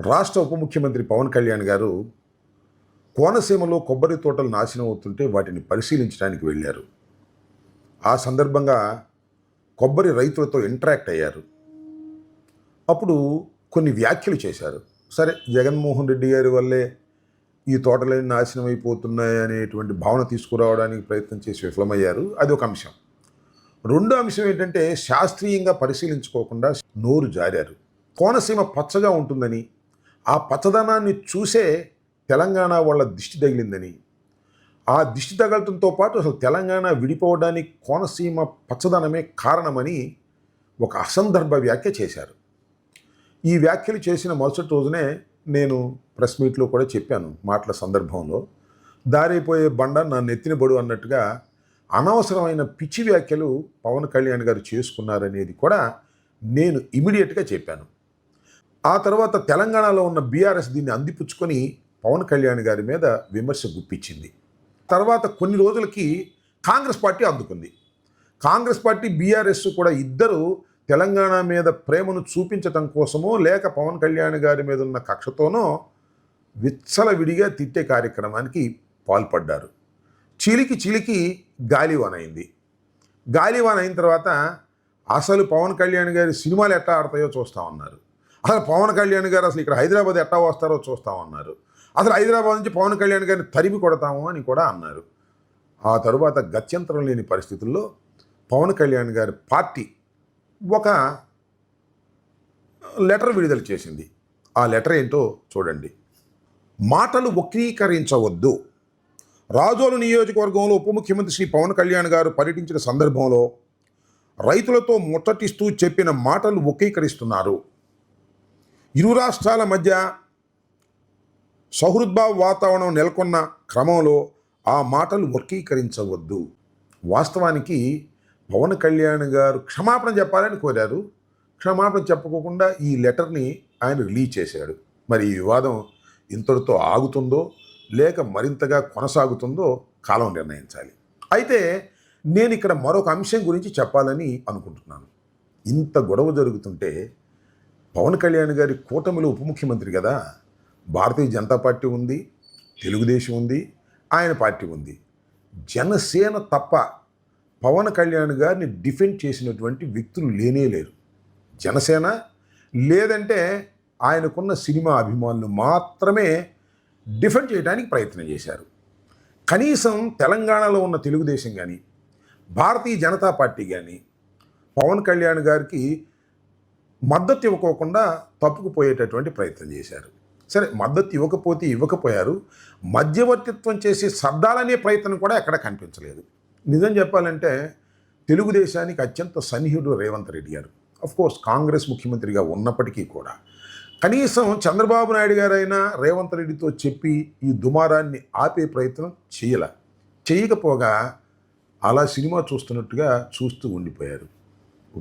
రాష్ట్ర ఉప ముఖ్యమంత్రి పవన్ కళ్యాణ్ గారు కోనసీమలో కొబ్బరి తోటలు నాశనం అవుతుంటే వాటిని పరిశీలించడానికి వెళ్ళారు. ఆ సందర్భంగా కొబ్బరి రైతులతో ఇంటరాక్ట్ అయ్యారు. అప్పుడు కొన్ని వ్యాఖ్యలు చేశారు. సరే జగన్మోహన్ రెడ్డి గారి వల్లే ఈ తోటలన్నీ నాశనం అయిపోతున్నాయి అనేటువంటి భావన తీసుకురావడానికి ప్రయత్నం చేసి విఫలమయ్యారు. అది ఒక అంశం. రెండో అంశం ఏంటంటే శాస్త్రీయంగా పరిశీలించుకోకుండా నోరు జారారు. కోనసీమ పచ్చగా ఉంటుందని ఆ పచ్చదనాన్ని చూసే తెలంగాణ వాళ్ళ దిష్టి తగిలిందని. ఆ దిష్టి తగలటంతో పాటు అసలు తెలంగాణ విడిపోవడానికి కోనసీమ పచ్చదనమే కారణమని ఒక అసందర్భ వ్యాఖ్య చేశారు. ఈ వ్యాఖ్యలు చేసిన మరుసటి రోజునే నేను ప్రెస్ మీట్లో కూడా చెప్పాను మాటల సందర్భంలో. దారైపోయే బండ నా నెత్తిన బడు అన్నట్టుగా అనవసరమైన పిచ్చి వ్యాఖ్యలు పవన్ కళ్యాణ్ గారు చేసుకున్నారనేది కూడా నేను ఇమీడియట్గా చెప్పాను. ఆ తర్వాత తెలంగాణలో ఉన్న బీఆర్ఎస్ దీన్ని అందిపుచ్చుకొని పవన్ కళ్యాణ్ గారి మీద విమర్శ గుప్పించింది. తర్వాత కొన్ని రోజులకి కాంగ్రెస్ పార్టీ అందుకుంది. కాంగ్రెస్ పార్టీ బీఆర్ఎస్ కూడా ఇద్దరు తెలంగాణ మీద ప్రేమను చూపించటం కోసమో లేక పవన్ కళ్యాణ్ గారి మీద ఉన్న కక్షతోనో విచ్చలవిడిగా తిట్టే కార్యక్రమానికి పాల్పడ్డారు. చిలికి చిలికి గాలివాన్ అయింది గాలివాన్ అయిన తర్వాత అసలు పవన్ కళ్యాణ్ గారి సినిమాలు ఎట్లా ఆడతాయో చూస్తా ఉన్నారు. అసలు పవన్ కళ్యాణ్ గారు అసలు ఇక్కడ హైదరాబాద్ ఎట్లా వస్తారో చూస్తామన్నారు అసలు హైదరాబాద్ నుంచి పవన్ కళ్యాణ్ గారిని తరిమి కొడతాము అని కూడా అన్నారు. ఆ తరువాత గత్యంతరం లేని పరిస్థితుల్లో పవన్ కళ్యాణ్ గారి పార్టీ ఒక లెటర్ విడుదల చేసింది. ఆ లెటర్ ఏంటో చూడండి. మాటలు వక్రీకరించవద్దు. రాజోలు నియోజకవర్గంలో ఉప ముఖ్యమంత్రి శ్రీ పవన్ కళ్యాణ్ గారు పర్యటించిన సందర్భంలో రైతులతో ముట్టటిస్తూ చెప్పిన మాటలు వక్రీకరిస్తున్నారు. ఇరు రాష్ట్రాల మధ్య సౌహృద్భావ వాతావరణం నెలకొన్న క్రమంలో ఆ మాటలు వర్గీకరించవద్దు. వాస్తవానికి పవన్ కళ్యాణ్ గారు క్షమాపణ చెప్పాలని కోరారు. క్షమాపణ చెప్పుకోకుండా ఈ లెటర్ని ఆయన రిలీజ్ చేశాడు. మరి ఈ వివాదం ఇంతటితో ఆగుతుందో లేక మరింతగా కొనసాగుతుందో కాలం నిర్ణయించాలి. అయితే నేను ఇక్కడ మరొక అంశం గురించి చెప్పాలని అనుకుంటున్నాను. ఇంత గొడవ జరుగుతుంటే పవన్ కళ్యాణ్ గారి కూటమిలో ఉప ముఖ్యమంత్రి కదా. భారతీయ జనతా పార్టీ ఉంది తెలుగుదేశం ఉంది ఆయన పార్టీ ఉంది. జనసేన తప్ప పవన్ కళ్యాణ్ గారిని డిఫెండ్ చేసినటువంటి వ్యక్తులు లేనే లేరు. జనసేన లేదంటే ఆయనకున్న సినిమా అభిమానులు మాత్రమే డిఫెండ్ చేయడానికి ప్రయత్నం చేశారు. కనీసం తెలంగాణలో ఉన్న తెలుగుదేశం కానీ భారతీయ జనతా పార్టీ కానీ పవన్ కళ్యాణ్ గారికి మద్దతు ఇవ్వకోకుండా తప్పుకుపోయేటటువంటి ప్రయత్నం చేశారు. సరే మద్దతు ఇవ్వకపోతే ఇవ్వకపోయారు. మధ్యవర్తిత్వం చేసి సర్దాలనే ప్రయత్నం కూడా ఎక్కడ కనిపించలేదు. నిజం చెప్పాలంటే తెలుగుదేశానికి అత్యంత సన్నిహితుడు రేవంత్ రెడ్డి గారు. కోర్స్ కాంగ్రెస్ ముఖ్యమంత్రిగా ఉన్నప్పటికీ కూడా. కనీసం చంద్రబాబు నాయుడు గారైనా రేవంత్ రెడ్డితో చెప్పి ఈ దుమారాన్ని ఆపే ప్రయత్నం చేయల. చేయకపోగా అలా సినిమా చూస్తున్నట్టుగా చూస్తూ ఉండిపోయారు.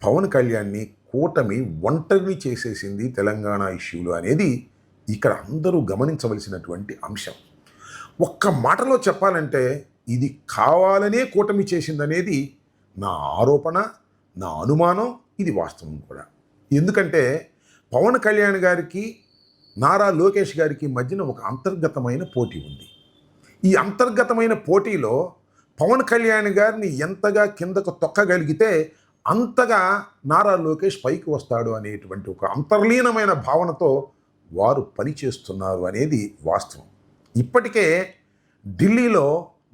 పవన్ కళ్యాణ్ని కూటమి ఒంటరిని చేసేసింది తెలంగాణ ఇష్యూలు అనేది ఇక్కడ అందరూ గమనించవలసినటువంటి అంశం. ఒక్క మాటలో చెప్పాలంటే ఇది కావాలనే కూటమి చేసిందనేది నా ఆరోపణ నా అనుమానం ఇది వాస్తవం కూడా. ఎందుకంటే పవన్ కళ్యాణ్ గారికి నారా లోకేష్ గారికి మధ్యన ఒక అంతర్గతమైన పోటీ ఉంది. ఈ అంతర్గతమైన పోటీలో పవన్ కళ్యాణ్ గారిని ఎంతగా కిందకు తొక్కగలిగితే అంతగా నారా లోకేష్ పైకి వస్తాడు అనేటువంటి ఒక అంతర్లీనమైన భావనతో వారు పనిచేస్తున్నారు అనేది వాస్తవం. ఇప్పటికే ఢిల్లీలో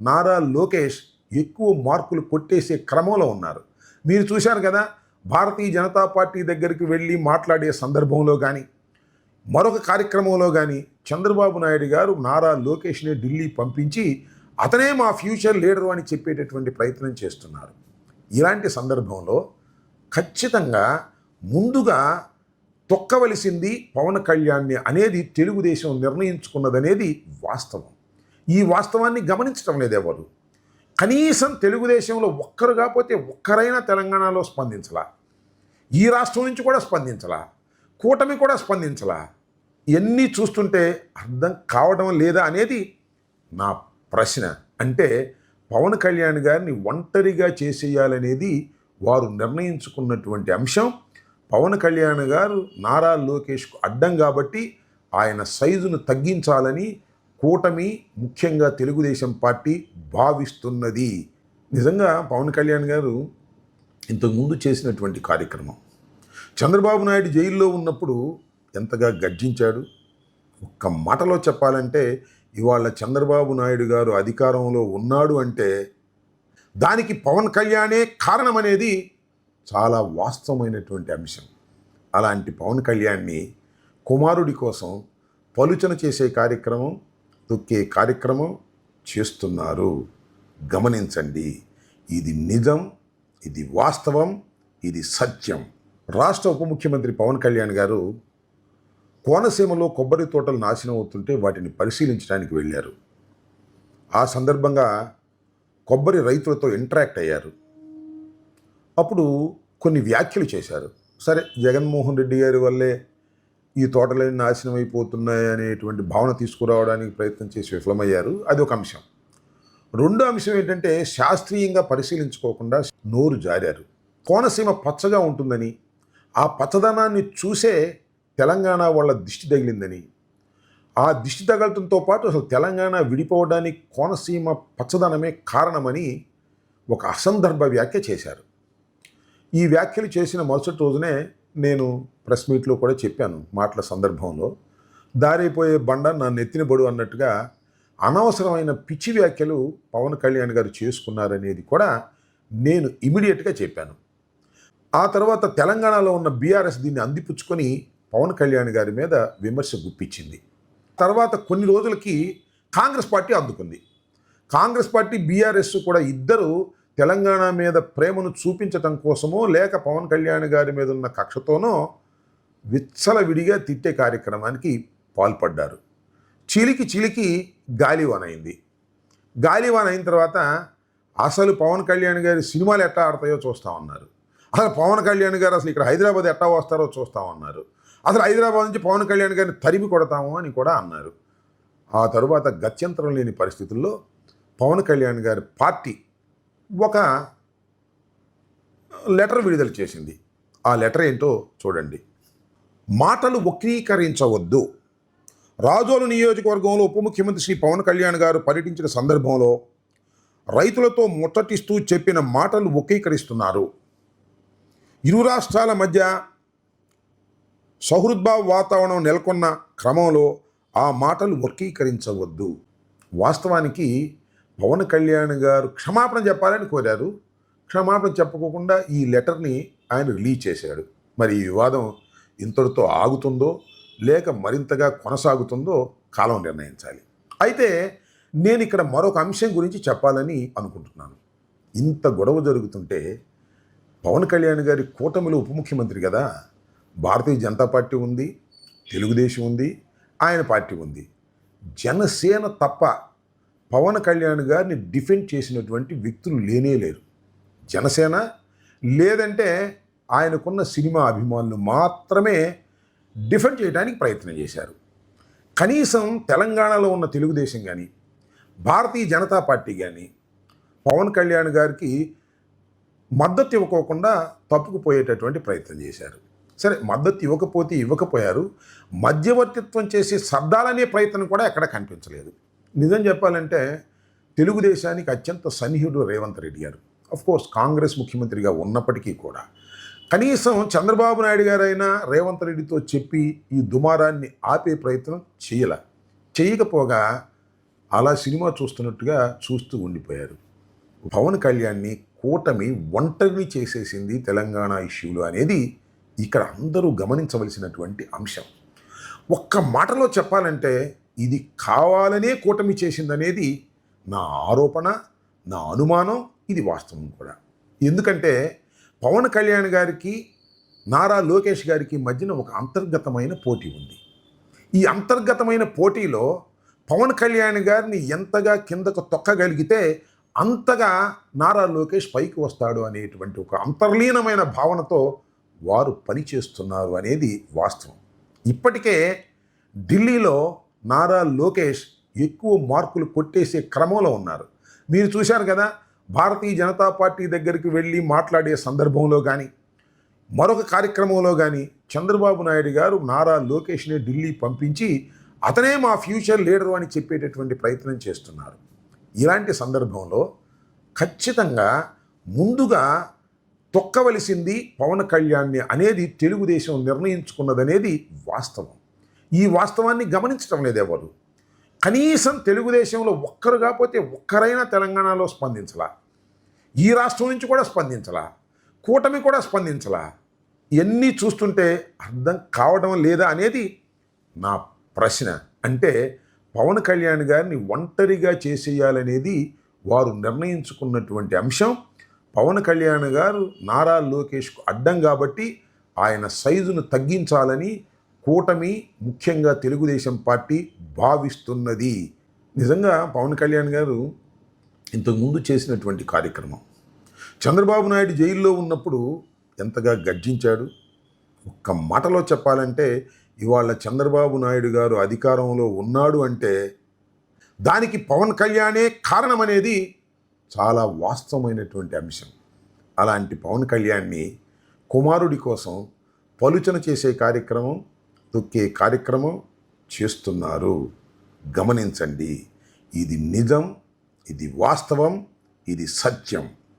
నారా లోకేష్ ఎక్కువ మార్కులు కొట్టేసే క్రమంలో ఉన్నారు. మీరు చూశారు కదా భారతీయ జనతా పార్టీ దగ్గరికి వెళ్ళి మాట్లాడే సందర్భంలో కానీ మరొక కార్యక్రమంలో కానీ చంద్రబాబు నాయుడు గారు నారా లోకేష్నే ఢిల్లీ పంపించి అతనే మా ఫ్యూచర్ లీడరు అని చెప్పేటటువంటి ప్రయత్నం చేస్తున్నారు. ఇలాంటి సందర్భంలో ఖచ్చితంగా ముందుగా తొక్కవలసింది పవన్ కళ్యాణ్ని అనేది తెలుగుదేశం నిర్ణయించుకున్నదనేది వాస్తవం. ఈ వాస్తవాన్ని గమనించడం లేదెవరు కనీసం తెలుగుదేశంలో ఒక్కరు కాకపోతే ఒక్కరైనా తెలంగాణలో స్పందించలా. ఈ రాష్ట్రం నుంచి కూడా స్పందించలా. కూటమి కూడా స్పందించలా. ఇవన్నీ చూస్తుంటే అర్థం కావడం లేదా అనేది నా ప్రశ్న. అంటే పవన్ కళ్యాణ్ గారిని ఒంటరిగా చేసేయాలనేది వారు నిర్ణయించుకున్నటువంటి అంశం. పవన్ కళ్యాణ్ గారు నారా లోకేష్కు అడ్డం కాబట్టి ఆయన సైజును తగ్గించాలని కూటమి ముఖ్యంగా తెలుగుదేశం పార్టీ భావిస్తున్నది. నిజంగా పవన్ కళ్యాణ్ గారు ఇంతకుముందు చేసినటువంటి కార్యక్రమం. చంద్రబాబు నాయుడు జైల్లో ఉన్నప్పుడు ఎంతగా గర్జించాడు? ఒక్క మాటలో చెప్పాలంటే ఇవాళ చంద్రబాబు నాయుడు గారు అధికారంలో ఉన్నాడు అంటే దానికి పవన్ కళ్యాణే కారణమనేది చాలా వాస్తవమైనటువంటి అంశం. అలాంటి పవన్ కళ్యాణ్ని కుమారుడి కోసం పలుచన చేసే కార్యక్రమం తొక్కే కార్యక్రమం చేస్తున్నారు. గమనించండి ఇది నిజం ఇది వాస్తవం ఇది సత్యం. రాష్ట్ర ఉప ముఖ్యమంత్రి పవన్ కళ్యాణ్ గారు కోనసీమలో కొబ్బరి తోటలు నాశనం అవుతుంటే వాటిని పరిశీలించడానికి వెళ్ళారు. ఆ సందర్భంగా కొబ్బరి రైతులతో ఇంటరాక్ట్ అయ్యారు. అప్పుడు కొన్ని వ్యాఖ్యలు చేశారు. సరే జగన్మోహన్ రెడ్డి గారి వల్లే ఈ తోటలన్నీ నాశనం అయిపోతున్నాయి అనేటువంటి భావన తీసుకురావడానికి ప్రయత్నం చేసి విఫలమయ్యారు. అది ఒక అంశం. రెండో అంశం ఏంటంటే శాస్త్రీయంగా పరిశీలించుకోకుండా నోరు జారారు. కోనసీమ పచ్చగా ఉంటుందని ఆ పచ్చదనాన్ని చూసే తెలంగాణ వాళ్ళ దిష్టి తగిలిందని. ఆ దిష్టి తగలటంతో పాటు అసలు తెలంగాణ విడిపోవడానికి కోనసీమ పచ్చదనమే కారణమని ఒక అసందర్భ వ్యాఖ్య చేశారు. ఈ వ్యాఖ్యలు చేసిన మరుసటి రోజునే నేను ప్రెస్ మీట్లో కూడా చెప్పాను మాటల సందర్భంలో. దారైపోయే బండ నా ఎత్తిన బడు అన్నట్టుగా అనవసరమైన పిచ్చి వ్యాఖ్యలు పవన్ కళ్యాణ్ గారు చేసుకున్నారనేది కూడా నేను ఇమీడియట్గా చెప్పాను. ఆ తర్వాత తెలంగాణలో ఉన్న బీఆర్ఎస్ దీన్ని అందిపుచ్చుకొని పవన్ కళ్యాణ్ గారి మీద విమర్శ గుప్పించింది. తర్వాత కొన్ని రోజులకి కాంగ్రెస్ పార్టీ అందుకుంది. కాంగ్రెస్ పార్టీ బీఆర్ఎస్ కూడా ఇద్దరు తెలంగాణ మీద ప్రేమను చూపించటం కోసమో లేక పవన్ కళ్యాణ్ గారి మీద ఉన్న కక్షతోనో విచ్చలవిడిగా తిట్టే కార్యక్రమానికి పాల్పడ్డారు. చిలికి చిలికి గాలివాన్ అయింది. గాలివాన్ అయిన తర్వాత అసలు పవన్ కళ్యాణ్ గారి సినిమాలు ఎట్లా ఆడతాయో చూస్తా ఉన్నారు. అసలు పవన్ కళ్యాణ్ గారు అసలు ఇక్కడ హైదరాబాద్ ఎట్లా వస్తారో చూస్తామన్నారు అసలు హైదరాబాద్ నుంచి పవన్ కళ్యాణ్ గారిని తరిమి కొడతాము అని కూడా అన్నారు. ఆ తరువాత గత్యంతరం లేని పరిస్థితుల్లో పవన్ కళ్యాణ్ గారి పార్టీ ఒక లెటర్ విడుదల చేసింది. ఆ లెటర్ ఏంటో చూడండి. మాటలు వక్రీకరించవద్దు. రాజోలు నియోజకవర్గంలో ఉప ముఖ్యమంత్రి శ్రీ పవన్ కళ్యాణ్ గారు పర్యటించిన సందర్భంలో రైతులతో ముట్టటిస్తూ చెప్పిన మాటలు వక్రీకరిస్తున్నారు. ఇరు రాష్ట్రాల మధ్య సహృద్భావ వాతావరణం నెలకొన్న క్రమంలో ఆ మాటలు వర్గీకరించవద్దు. వాస్తవానికి పవన్ కళ్యాణ్ గారు క్షమాపణ చెప్పాలని కోరారు. క్షమాపణ చెప్పకోకుండా ఈ లెటర్ని ఆయన రిలీజ్ చేశాడు మరి ఈ వివాదం ఇంతటితో ఆగుతుందో లేక మరింతగా కొనసాగుతుందో కాలం నిర్ణయించాలి. అయితే నేను ఇక్కడ మరొక అంశం గురించి చెప్పాలని అనుకుంటున్నాను. ఇంత గొడవ జరుగుతుంటే పవన్ కళ్యాణ్ గారి కూటమిలో ఉప ముఖ్యమంత్రి కదా? భారతీయ జనతా పార్టీ ఉంది తెలుగుదేశం ఉంది ఆయన పార్టీ ఉంది. జనసేన తప్ప పవన్ కళ్యాణ్ గారిని డిఫెండ్ చేసినటువంటి వ్యక్తులు లేనే లేరు. జనసేన లేదంటే ఆయనకున్న సినిమా అభిమానులు మాత్రమే డిఫెండ్ చేయడానికి ప్రయత్నం చేశారు. కనీసం తెలంగాణలో ఉన్న తెలుగుదేశం కానీ భారతీయ జనతా పార్టీ కానీ పవన్ కళ్యాణ్ గారికి మద్దతు ఇవ్వకోకుండా తప్పుకుపోయేటటువంటి ప్రయత్నం చేశారు. సరే మద్దతు ఇవ్వకపోతే ఇవ్వకపోయారు. మధ్యవర్తిత్వం చేసి సర్దాలనే ప్రయత్నం కూడా ఎక్కడ కనిపించలేదు. నిజం చెప్పాలంటే తెలుగుదేశానికి అత్యంత సన్నిహితుడు రేవంత్ రెడ్డి గారు. కోర్స్ కాంగ్రెస్ ముఖ్యమంత్రిగా ఉన్నప్పటికీ కూడా. కనీసం చంద్రబాబు నాయుడు గారైనా రేవంత్ రెడ్డితో చెప్పి ఈ దుమారాన్ని ఆపే ప్రయత్నం చేయలే. చేయకపోగా అలా సినిమా చూస్తున్నట్టుగా చూస్తూ ఉండిపోయారు. పవన్ కళ్యాణ్ని కూటమి ఒంటరిని చేసేసింది తెలంగాణ ఇష్యూలు అనేది ఇక్కడ అందరూ గమనించవలసినటువంటి అంశం. ఒక్క మాటలో చెప్పాలంటే ఇది కావాలనే కూటమి చేసిందనేది నా ఆరోపణ నా అనుమానం ఇది వాస్తవం కూడా. ఎందుకంటే పవన్ కళ్యాణ్ గారికి నారా లోకేష్ గారికి మధ్యన ఒక అంతర్గతమైన పోటీ ఉంది. ఈ అంతర్గతమైన పోటీలో పవన్ కళ్యాణ్ గారిని ఎంతగా కిందకు తొక్కగలిగితే అంతగా నారా లోకేష్ పైకి వస్తాడు అనేటువంటి ఒక అంతర్లీనమైన భావనతో వారు పనిచేస్తున్నారు అనేది వాస్తవం. ఇప్పటికే ఢిల్లీలో నారా లోకేష్ ఎక్కువ మార్కులు కొట్టేసే క్రమంలో ఉన్నారు. మీరు చూశారు కదా భారతీయ జనతా పార్టీ దగ్గరికి వెళ్ళి మాట్లాడే సందర్భంలో కానీ మరొక కార్యక్రమంలో కానీ చంద్రబాబు నాయుడు గారు నారా లోకేష్ని ఢిల్లీ పంపించి అతనే మా ఫ్యూచర్ లీడరు అని చెప్పేటటువంటి ప్రయత్నం చేస్తున్నారు. ఇలాంటి సందర్భంలో ఖచ్చితంగా ముందుగా తొక్కవలసింది పవన్ కళ్యాణ్ని అనేది తెలుగుదేశం నిర్ణయించుకున్నదనేది వాస్తవం. ఈ వాస్తవాన్ని గమనించడం లేదు ఎవరు. కనీసం తెలుగుదేశంలో ఒక్కరు కాకపోతే ఒక్కరైనా తెలంగాణలో స్పందించలా. ఈ రాష్ట్రం నుంచి కూడా స్పందించలా. కూటమి కూడా స్పందించలా. ఇవన్నీ చూస్తుంటే అర్థం కావడం లేదా అనేది నా ప్రశ్న. అంటే పవన్ కళ్యాణ్ గారిని ఒంటరిగా చేసేయాలనేది వారు నిర్ణయించుకున్నటువంటి అంశం. పవన్ కళ్యాణ్ గారు నారా లోకేష్కు అడ్డం కాబట్టి ఆయన సైజును తగ్గించాలని కూటమి ముఖ్యంగా తెలుగుదేశం పార్టీ భావిస్తున్నది. నిజంగా పవన్ కళ్యాణ్ గారు ఇంతకుముందు చేసినటువంటి కార్యక్రమం. చంద్రబాబు నాయుడు జైల్లో ఉన్నప్పుడు ఎంతగా గర్జించాడు? ఒక్క మాటలో చెప్పాలంటే ఇవాళ చంద్రబాబు నాయుడు గారు అధికారంలో ఉన్నాడు అంటే దానికి పవన్ కళ్యాణే కారణం అనేది చాలా వాస్తవమైనటువంటి అంశం. అలాంటి పవన్ కళ్యాణ్ని కుమారుడి కోసం పలుచన చేసే కార్యక్రమం తొక్కే కార్యక్రమం చేస్తున్నారు. గమనించండి ఇది నిజం ఇది వాస్తవం ఇది సత్యం.